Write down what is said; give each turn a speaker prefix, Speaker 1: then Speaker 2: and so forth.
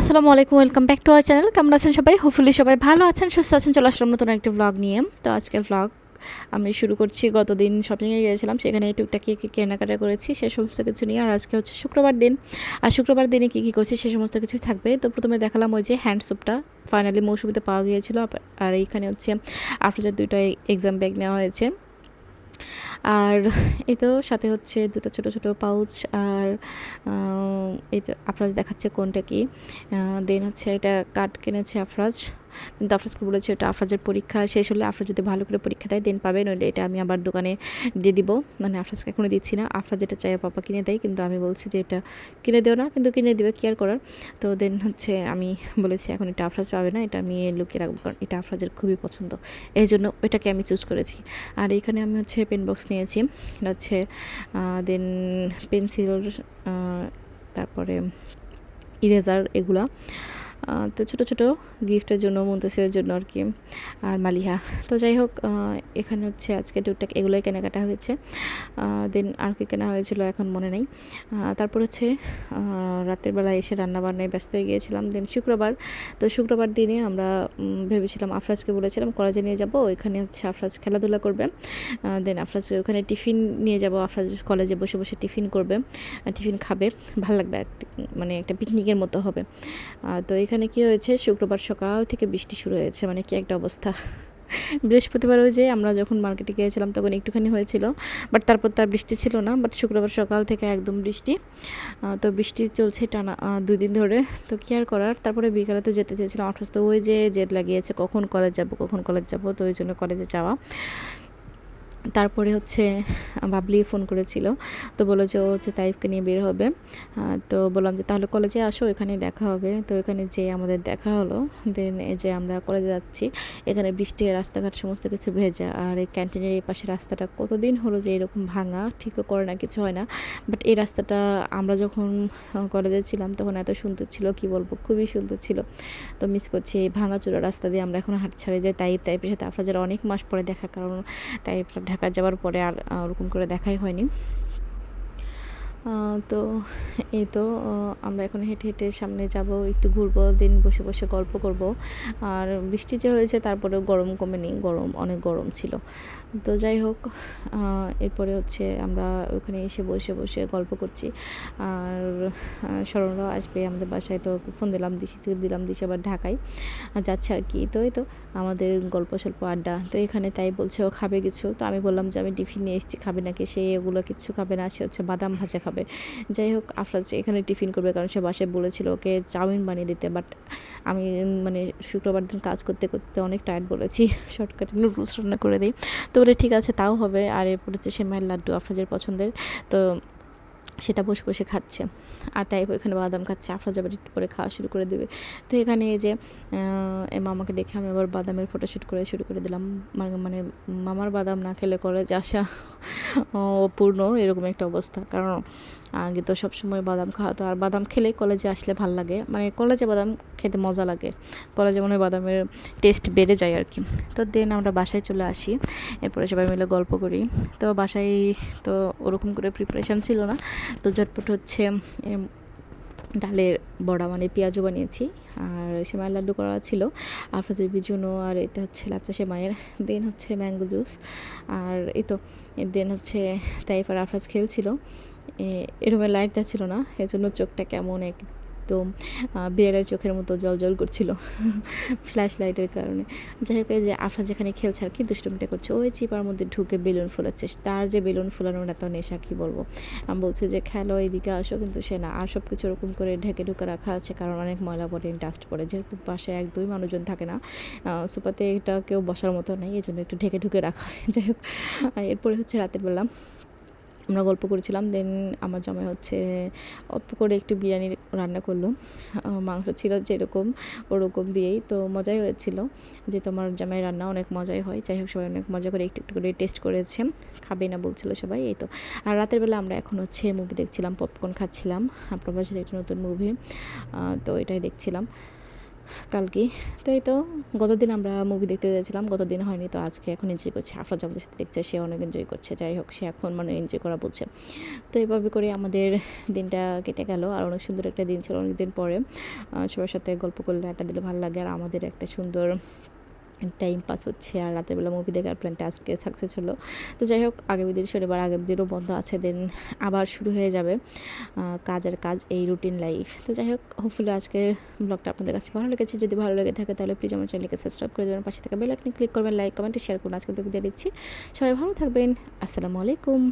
Speaker 1: আসসালামু আলাইকুম, welcome back to our channel. কেমন আছেন সবাই? হোপফুলি সবাই ভালো আছেন, সুস্থ আছেন। চলে আসলাম নতুন একটি ব্লগ নিয়ে। তো আজকের ব্লগ আমি শুরু করছি, গতদিন শপিংয়ে গিয়েছিলাম। সেখানে টুকটাকি কী কেনাকাটা করেছি, সে সমস্ত কিছু নিয়ে। আর আজকে হচ্ছে শুক্রবার দিন। আর শুক্রবার দিনে কী কী করছি, সে সমস্ত কিছুই থাকবে। তো প্রথমে দেখালাম ওই যে হ্যান্ড সোপটা ফাইনালি মৌসুমিতে পাওয়া গিয়েছিল। আর এইখানে হচ্ছে আফটার দুইটা এক্সাম ব্যাগ নেওয়া হয়েছে। আর এই তো সাথে হচ্ছে দুটো ছোট ছোট পাউচ আর এই তো আফরাজ দেখাচ্ছে কোনটা কি? দেন হচ্ছে এটা কাঠ কিনেছে আফরাজ। কিন্তু আফরাজকে বলেছি, ওটা আফরাজের পরীক্ষা, শেষ হলে আফরাজ যদি ভালো করে পরীক্ষা দেয়, দেন পাবে, নইলে এটা আমি আবার দোকানে দিয়ে দিব। মানে আফরাজকে এখনও দিচ্ছি না। আফরাজ যেটা চাই পাপা কিনে দেয়, কিন্তু আমি বলছি যে, এটা কিনে দেও না, কিন্তু কিনে দেবে কেয়ার করার? তো দেন হচ্ছে আমি বলেছি, এখন এটা আফরাজ পাবে না, এটা আমি লুকিয়ে রাখব, কারণ এটা আফরাজের খুবই পছন্দ। এই জন্য ওইটাকে আমি চুজ করেছি। আর এখানে আমি হচ্ছে পেন বক্স নিয়েছি, এটা হচ্ছে দেন পেন্সিল তারপরে ইরেজার এগুলা। তো ছোটো ছোটো গিফটের জন্য মুন্তাসিরের জন্য আর কি, আর মালিহা। তো যাই হোক এখানে হচ্ছে আজকে টুকটাক এগুলোই কেনাকাটা হয়েছে। দেন আর কি কেনা হয়েছিল এখন মনে নেই। তারপর হচ্ছে রাতের বেলা এসে রান্নাবান্নায় ব্যস্ত হয়ে গিয়েছিলাম। দেন শুক্রবার, তো শুক্রবার দিনে আমরা ভেবেছিলাম আফরাজকে বলেছিলাম, কলেজে নিয়ে যাব, ওইখানে হচ্ছে আফরাজ খেলাধুলা করবে। দেন আফরাজ ওখানে টিফিন নিয়ে যাব। আফরাজ কলেজে বসে বসে টিফিন করবে, টিফিন খাবে। ভালো লাগবে মানে একটা পিকনিকের মতো হবে। তো এখানে কি হয়েছে? শুক্রবার সকাল থেকে বৃষ্টি শুরু হয়েছে। মানে কি একটা অবস্থা। বৃহস্পতিবার ওই যে আমরা যখন মার্কেটে গিয়েছিলাম তখন একটুখানি হয়েছিল। বাট তারপর তার বৃষ্টি ছিল না। বাট শুক্রবার সকাল থেকে একদম বৃষ্টি। তো বৃষ্টি চলছে টানা দুই দিন ধরে। তো কি আর করার? তারপরে বিকালে তো যেতে চেয়েছিলাম। অসুস্থ ওই যে জেদ লাগিয়েছে। কখন কলেজ যাব, কখন কলেজ যাব? তো ওই জন্য কলেজে যাওয়া। তারপরে হচ্ছে বাবলি ফোন করেছিল। তো বলল যে, ও হচ্ছে তাইফকে নিয়ে বের হবে। তো বললাম যে, তাহলে কলেজে আসো এখানে দেখা হবে। তো এখানে যে আমাদের দেখা হলো। দেন এই যে আমরা কলেজে যাচ্ছি, এখানে বৃষ্টি, রাস্তাঘাট সমস্ত কিছু ভেজা। আর এই ক্যান্টিনের এই পাশে রাস্তাটা কতদিন হলো যে এরকম ভাঙা, ঠিকও করে না, কিছু হয় না। বাট এই রাস্তাটা আমরা যখন কলেজে ছিলাম, তখন এত সুন্দর ছিল, কি বলব, খুবই সুন্দর ছিল। তো মিস করছি, এই ভাঙাচোরা রাস্তা দিয়ে আমরা এখন হাট ছাড়ে যাই তাইপ তাইপের সাথে আপনার যারা অনেক মাস পরে দেখা, কারণ তাইপটা ঢাকা যাওয়ার পরে আর ওরকম করে দেখাই হয়নি। তো এই তো আমরা এখন হেঁটে হেঁটে সামনে যাব, একটু ঘুরবো, দিন বসে বসে গল্প করব। আর বৃষ্টি যে হয়েছে, তারপরেও গরম কমেনি, গরম, অনেক গরম ছিল। তো যাই হোক এরপরে হচ্ছে আমরা ওখানে এসে বসে বসে গল্প করছি। আর স্মরণরাও আসবে আমাদের বাসায়, তো ফোন দিলাম দিশি দিলাম দিশি আবার ঢাকায় যাচ্ছে আর কি। তো এই তো, আমাদের গল্প স্বল্প আড্ডা। তো এখানে তাই বলছে, ও খাবে কিছু। তো আমি বললাম যে, আমি টিফিন নিয়ে এসেছি, খাবে নাকি? সে এগুলো কিছু খাবে না, সে হচ্ছে বাদাম ভাজা খাবে। যাই হোক, আফরাজ এখানে টিফিন করবে কারণ সে বাসায় বলেছিল ওকে চাউমিন বানিয়ে দিতে বাট আমি মানে শুক্রবার দিন কাজ করতে করতে অনেক টায়ার্ড বলেছি। শর্টকাটে নুডলস রান্না করে দিই। তো বলে, ঠিক আছে, তাও হবে। আর এরপর হচ্ছে সেমাইয়ের লাড্ডু আফরাজের পছন্দের। তো সেটা বসে বসে খাচ্ছে। আর তাই ওইখানে বাদাম খাচ্ছে। আফরা যাবার একটু পরে খাওয়া শুরু করে দেবে। তো এখানে এই যে মামাকে দেখে আমি আবার বাদামের ফটোশ্যুট করে শুরু করে দিলাম। মানে মামার বাদাম না খেলে যে আসা অপূর্ণ, এরকম একটা অবস্থা। কারণ আগে তো সবসময় বাদাম খাওয়াতো। আর বাদাম খেলে কলেজে আসলে ভালো লাগে। মানে কলেজে বাদাম খেতে মজা লাগে। কলেজে মনে হয় বাদামের টেস্ট বেড়ে যায় আর কি। তো দেন আমরা বাসায় চলে আসি। এরপরে সবাই মিলে গল্প করি। তো বাসায় তো ওরকম করে প্রিপারেশান ছিল না। তো ঝটপট হচ্ছে ডালের বড়া মানে পেঁয়াজও বানিয়েছি। আর সেমাই লাড্ডু করা ছিল। আফরাজের জন্য আর এটা হচ্ছে লাচ্চা সেমাইয়ের। দেন হচ্ছে ম্যাঙ্গো জুস। আর এই তো, দেন হচ্ছে তাইফার আফরাজ খেলছিল। এরকমের লাইটটা ছিল না। এজন্য চোখটা কেমন এক একদম বিড়ালের চোখের মতো জল জল করছিল ফ্ল্যাশ লাইটের কারণে। যাই হোক যে আফা যেখানে খেলছে আর কি, দুষ্টুমিটা করছে, ওই চিপার মধ্যে ঢুকে বেলুন ফোলাচ্ছে। তার যে বেলুন ফোলানোর এত নেশা কী বলব? আমি, বলছি যে, খেলো এইদিকে আসো। কিন্তু সে না, আর সব কিছু ওরকম করে ঢেকে ঢুকে রাখা আছে, কারণ অনেক ময়লা পড়ে ডাস্ট পড়ে। যেহেতু পাশে এক, দুই মানুষজন থাকে না সোফাতে এটা কেউ বসার মতো নেই এই জন্য একটু ঢেকে ঢুকে রাখা হয়। যাই হোক এরপরে হচ্ছে রাতের বেলা। আমরা গল্প করেছিলাম দেন আমার জামাই হচ্ছে অল্প করে একটু বিরিয়ানি রান্না করল। মাংস ছিল যেরকম ওরকম দিয়েই, তো মজাই হয়েছিল যে তোমার জামাই রান্না অনেক মজাই হয়। যাই হোক, সবাই অনেক মজা করে একটু একটু করে টেস্ট করেছে। খাবে না বলছিল সবাই, এই তো। আর রাতের বেলা আমরা এখন হচ্ছে মুভি দেখছিলাম পপকর্ন খাচ্ছিলাম। প্রবাসের একটা নতুন মুভি তো এটাই দেখছিলাম। কালকে। তো এই তো, গতদিন আমরা মুভি দেখতে গেছিলাম, গতদিন হয়নি, তো আজকে এখন এনজয় করছে। আফরাজ আমাদের সাথে দেখছে, সে অনেক এনজয় করছে, যাই হোক, সে এখন মানে এনজয় করা বলছে। তো এইভাবে করে আমাদের দিনটা কেটে গেল, আর অনেক সুন্দর একটা দিন ছিল অনেকদিন পরে। সবার সাথে গল্প করলে আড্ডা দিলে ভালো লাগে, আর আমাদের একটা সুন্দর টাইম পাস হচ্ছে আর রাতের বেলা মুভি দেখার প্ল্যানটা আজকে সাকসেস হলো। তো যাই হোক, আগামী দিন শনিবার, আগামী দিনও বন্ধ আছে দেন আবার শুরু হয়ে যাবে কাজের কাজ, এই রুটিন লাইফ তো যাই হোক হোপফুলি আজকের ব্লগটা আপনাদের কাছে ভালো লেগেছে। যদি ভালো লেগে থাকে, তাহলে প্লিজ আমার চ্যানেলকে সাবস্ক্রাইব করে দেবেন। পাশে থাকা বেল ক্লিক করবেন লাইক কমেন্ট শেয়ার করুন। আজকে তো বিদায় দিচ্ছি সবাই ভালো থাকবেন। আসসালামু আলাইকুম।